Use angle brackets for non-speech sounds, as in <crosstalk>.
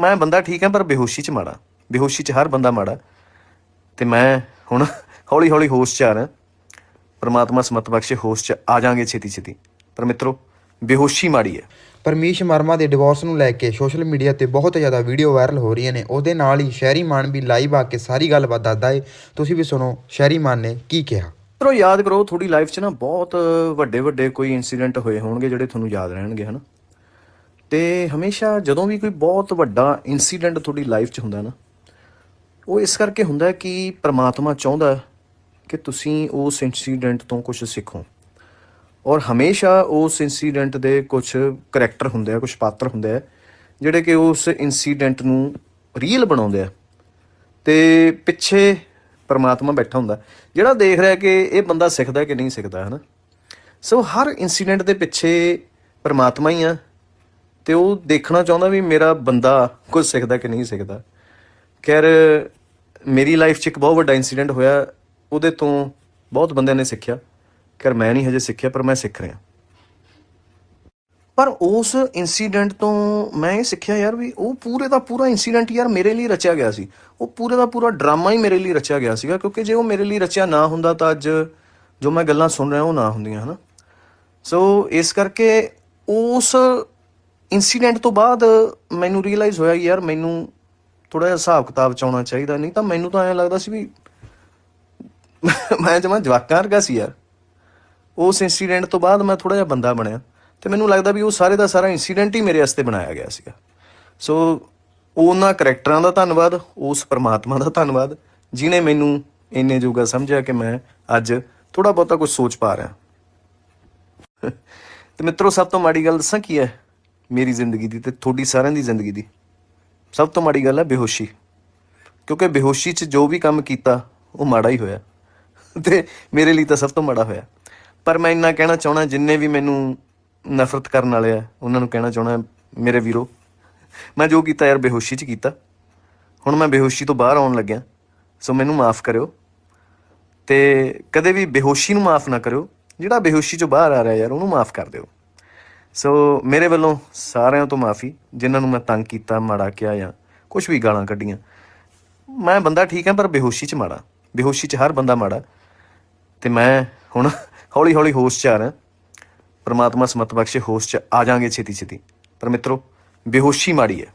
ਮੈਂ ਬੰਦਾ ਠੀਕ ਹਾਂ ਪਰ ਬੇਹੋਸ਼ੀ ਚ ਮਾੜਾ। ਬੇਹੋਸ਼ੀ ਚ ਹਰ ਬੰਦਾ ਮਾੜਾ। ਤੇ ਮੈਂ ਹੁਣ ਹੌਲੀ ਹੌਲੀ ਹੋਸ਼ ਚ ਆ ਰਿਹਾ। ਪਰਮਾਤਮਾ ਸਮਤ ਬਖਸ਼ੇ ਹੋਸ਼ ਚ ਆ ਜਾਾਂਗੇ ਛੇਤੀ ਛੇਤੀ ਪਰ ਮਿੱਤਰੋ ਬੇਹੋਸ਼ੀ ਮਾੜੀ ਹੈ। ਪਰਮੀਸ਼ ਮਰਮਾ ਦੇ ਡਿਵੋਰਸ ਨੂੰ ਲੈ ਕੇ ਸੋਸ਼ਲ ਮੀਡੀਆ ਤੇ ਬਹੁਤ ਜ਼ਿਆਦਾ ਵੀਡੀਓ ਵਾਇਰਲ ਹੋ ਰਹੀਆਂ ਨੇ। ਉਹਦੇ ਨਾਲ ਹੀ ਸ਼ਹਿਰੀ ਮਾਨ ਵੀ ਲਾਈਵ ਆ ਕੇ ਸਾਰੀ ਗੱਲਬਾਤ ਦੱਸਦਾ ਏ। ਤੁਸੀਂ ਵੀ ਸੁਣੋ ਸ਼ਹਿਰੀ ਮਾਨ ਨੇ ਕੀ ਕਿਹਾ? ਮਿੱਤਰੋ ਯਾਦ ਕਰੋ ਤੁਹਾਡੀ ਲਾਈਫ 'ਚ ਨਾ ਬਹੁਤ ਵੱਡੇ ਵੱਡੇ ਕੋਈ ਇਨਸੀਡੈਂਟ ਹੋਏ ਹੋਣਗੇ ਜਿਹੜੇ ਤੁਹਾਨੂੰ ਯਾਦ ਰਹਿਣਗੇ ਹਨਾ? ਤੇ ਹਮੇਸ਼ਾ ਜਦੋਂ ਵੀ ਕੋਈ ਬਹੁਤ ਵੱਡਾ ਇਨਸੀਡੈਂਟ ਤੁਹਾਡੀ ਲਾਈਫ 'ਚ ਹੁੰਦਾ ਨਾ, ਉਹ ਇਸ ਕਰਕੇ ਹੁੰਦਾ ਕਿ ਪ੍ਰਮਾਤਮਾ ਚਾਹੁੰਦਾ ਕਿ ਤੁਸੀਂ ਉਸ ਇਨਸੀਡੈਂਟ ਤੋਂ ਕੁਝ ਸਿੱਖੋ। ਔਰ ਹਮੇਸ਼ਾ ਉਸ ਇਨਸੀਡੈਂਟ ਦੇ ਕੁਝ ਕਰੈਕਟਰ ਹੁੰਦੇ ਆ ਕੁਝ ਪਾਤਰ ਹੁੰਦੇ ਆ, ਜਿਹੜੇ ਕਿ ਉਸ ਇਨਸੀਡੈਂਟ ਨੂੰ ਰੀਅਲ ਬਣਾਉਂਦੇ ਆ। ਤੇ ਪਿੱਛੇ ਪਰਮਾਤਮਾ ਬੈਠਾ ਹੁੰਦਾ, ਜਿਹੜਾ ਦੇਖ ਰਿਹਾ ਕਿ ਇਹ ਬੰਦਾ ਸਿੱਖਦਾ ਕਿ ਨਹੀਂ ਸਿੱਖਦਾ, ਹਨਾ? ਸੋ ਹਰ ਇਨਸੀਡੈਂਟ ਦੇ ਪਿੱਛੇ ਪਰਮਾਤਮਾ ਹੀ ਆ ਤੇ ਉਹ ਦੇਖਣਾ ਚਾਹੁੰਦਾ ਵੀ ਮੇਰਾ ਬੰਦਾ ਕੁਝ ਸਿੱਖਦਾ ਕਿ ਨਹੀਂ ਸਿੱਖਦਾ। ਖੈਰ, ਮੇਰੀ ਲਾਈਫ 'ਚ ਇੱਕ ਬਹੁਤ ਵੱਡਾ ਇਨਸੀਡੈਂਟ ਹੋਇਆ, ਉਹਦੇ ਤੋਂ ਬਹੁਤ ਬੰਦਿਆਂ ਨੇ ਸਿੱਖਿਆ। ਖੈਰ, ਮੈਂ ਨਹੀਂ ਹਜੇ ਸਿੱਖਿਆ, ਪਰ ਮੈਂ ਸਿੱਖ ਰਿਹਾ। ਪਰ ਉਸ ਇਨਸੀਡੈਂਟ ਤੋਂ ਮੈਂ ਇਹ ਸਿੱਖਿਆ ਯਾਰ ਵੀ ਉਹ ਪੂਰੇ ਦਾ ਪੂਰਾ ਇਨਸੀਡੈਂਟ ਯਾਰ ਮੇਰੇ ਲਈ ਰਚਿਆ ਗਿਆ ਸੀ। ਉਹ ਪੂਰੇ ਦਾ ਪੂਰਾ ਡਰਾਮਾ ਹੀ ਮੇਰੇ ਲਈ ਰਚਿਆ ਗਿਆ ਸੀਗਾ, ਕਿਉਂਕਿ ਜੇ ਉਹ ਮੇਰੇ ਲਈ ਰਚਿਆ ਨਾ ਹੁੰਦਾ ਤਾਂ ਅੱਜ ਜੋ ਮੈਂ ਗੱਲਾਂ ਸੁਣ ਰਿਹਾ ਉਹ ਨਾ ਹੁੰਦੀਆਂ, ਹਨਾ। ਸੋ ਇਸ ਕਰਕੇ ਉਸ ਇਨਸੀਡੈਂਟ ਤੋਂ ਬਾਅਦ ਮੈਨੂੰ ਰੀਅਲਾਈਜ਼ ਹੋਇਆ ਯਾਰ ਮੈਨੂੰ ਥੋੜਾ ਜਿਹਾ ਹਿਸਾਬ ਕਿਤਾਬ ਚ ਆਉਣਾ ਚਾਹੀਦਾ, ਨਹੀਂ ਤਾਂ ਮੈਨੂੰ ਤਾਂ ਐਂ ਲੱਗਦਾ ਸੀ ਵੀ <laughs> ਮੈਂ ਜਮਾ ਜਵਾਕਾਂ ਵਰਗਾ ਸੀ ਯਾਰ। ਉਸ ਇਨਸੀਡੈਂਟ ਤੋਂ ਬਾਅਦ ਮੈਂ ਥੋੜਾ ਜਿਹਾ ਬੰਦਾ ਬਣਿਆ ਤੇ ਮੈਨੂੰ ਲੱਗਦਾ ਵੀ ਉਹ ਸਾਰੇ ਦਾ ਸਾਰਾ ਇਨਸੀਡੈਂਟ ਹੀ ਮੇਰੇ ਵਾਸਤੇ ਬਣਾਇਆ ਗਿਆ ਸੀਗਾ। ਸੋ ਉਹਨਾਂ ਕਰੈਕਟਰਾਂ ਦਾ ਧੰਨਵਾਦ, ਉਸ ਪਰਮਾਤਮਾ ਦਾ ਧੰਨਵਾਦ ਜਿਨੇ ਮੈਨੂੰ ਇੰਨੇ ਜੋਗਾ ਸਮਝਿਆ ਕਿ ਮੈਂ ਅੱਜ ਥੋੜਾ ਬਹੁਤਾ ਕੁਝ ਸੋਚ ਪਾ ਰਿਹਾ। <laughs> ਤੇ ਮਿੱਤਰੋ, ਸਭ ਤੋਂ ਮਾੜੀ ਗੱਲ ਦੱਸਾਂ ਕੀ ਹੈ? ਮੇਰੀ ਜ਼ਿੰਦਗੀ ਦੀ ਤੇ ਤੁਹਾਡੀ ਸਾਰਿਆਂ ਦੀ ਜ਼ਿੰਦਗੀ ਦੀ। ਸਭ ਤੋਂ ਮਾੜੀ ਗੱਲ ਹੈ ਬੇਹੋਸ਼ੀ। ਕਿਉਂਕਿ ਬੇਹੋਸ਼ੀ 'ਚ ਜੋ ਵੀ ਕੰਮ ਕੀਤਾ, ਉਹ ਮਾੜਾ ਹੀ ਹੋਇਆ। ਤੇ ਮੇਰੇ ਲਈ ਤਾਂ ਸਭ ਤੋਂ ਮਾੜਾ ਹੋਇਆ। ਪਰ ਮੈਂ ਇੰਨਾ ਕਹਿਣਾ ਚਾਹਣਾ ਜਿੰਨੇ ਵੀ ਮੈਨੂੰ ਨਫ਼ਰਤ ਕਰਨ ਵਾਲੇ ਆ, ਉਹਨਾਂ ਨੂੰ ਕਹਿਣਾ ਚਾਹਣਾ ਮੇਰੇ ਵੀਰੋ, ਮੈਂ ਜੋ ਕੀਤਾ ਯਾਰ ਬੇਹੋਸ਼ੀ 'ਚ ਕੀਤਾ। ਹੁਣ ਮੈਂ ਬੇਹੋਸ਼ੀ ਤੋਂ ਬਾਹਰ ਆਉਣ ਲੱਗਿਆ, ਸੋ ਮੈਨੂੰ ਮਾਫ ਕਰਿਓ। ਤੇ ਕਦੇ ਵੀ ਬੇਹੋਸ਼ੀ ਨੂੰ ਮਾਫ ਨਾ ਕਰਿਓ। ਜਿਹੜਾ ਬੇਹੋਸ਼ੀ 'ਚੋਂ ਬਾਹਰ ਆ ਰਿਹਾ ਯਾਰ, ਉਹਨੂੰ ਮਾਫ ਕਰ ਦਿਓ। ਸੋ ਮੇਰੇ ਵੱਲੋਂ ਸਾਰਿਆਂ ਤੋਂ ਮਾਫੀ, ਜਿਨ੍ਹਾਂ ਨੂੰ ਮੈਂ ਤੰਗ ਕੀਤਾ, ਮਾੜਾ ਕਿਹਾ ਜਾਂ ਕੁਝ ਵੀ ਗਾਲਾਂ ਕੱਢੀਆਂ। ਮੈਂ ਬੰਦਾ ਠੀਕ ਹਾਂ, ਪਰ ਬੇਹੋਸ਼ੀ 'ਚ ਮਾੜਾ। ਬੇਹੋਸ਼ੀ 'ਚ ਹਰ ਬੰਦਾ ਮਾੜਾ। ਤੇ ਮੈਂ ਹੁਣ ਹੌਲੀ ਹੌਲੀ ਹੋਸ਼ 'ਚ ਆ ਰਿਹਾ। ਪਰਮਾਤਮਾ ਸਮਤ ਬਖਸ਼ੇ ਹੋਸ਼ 'ਚ ਆ ਜਾਾਂਗੇ ਛੇਤੀ ਛੇਤੀ ਪਰ ਮਿੱਤਰੋ, ਬੇਹੋਸ਼ੀ ਮਾੜੀ ਹੈ।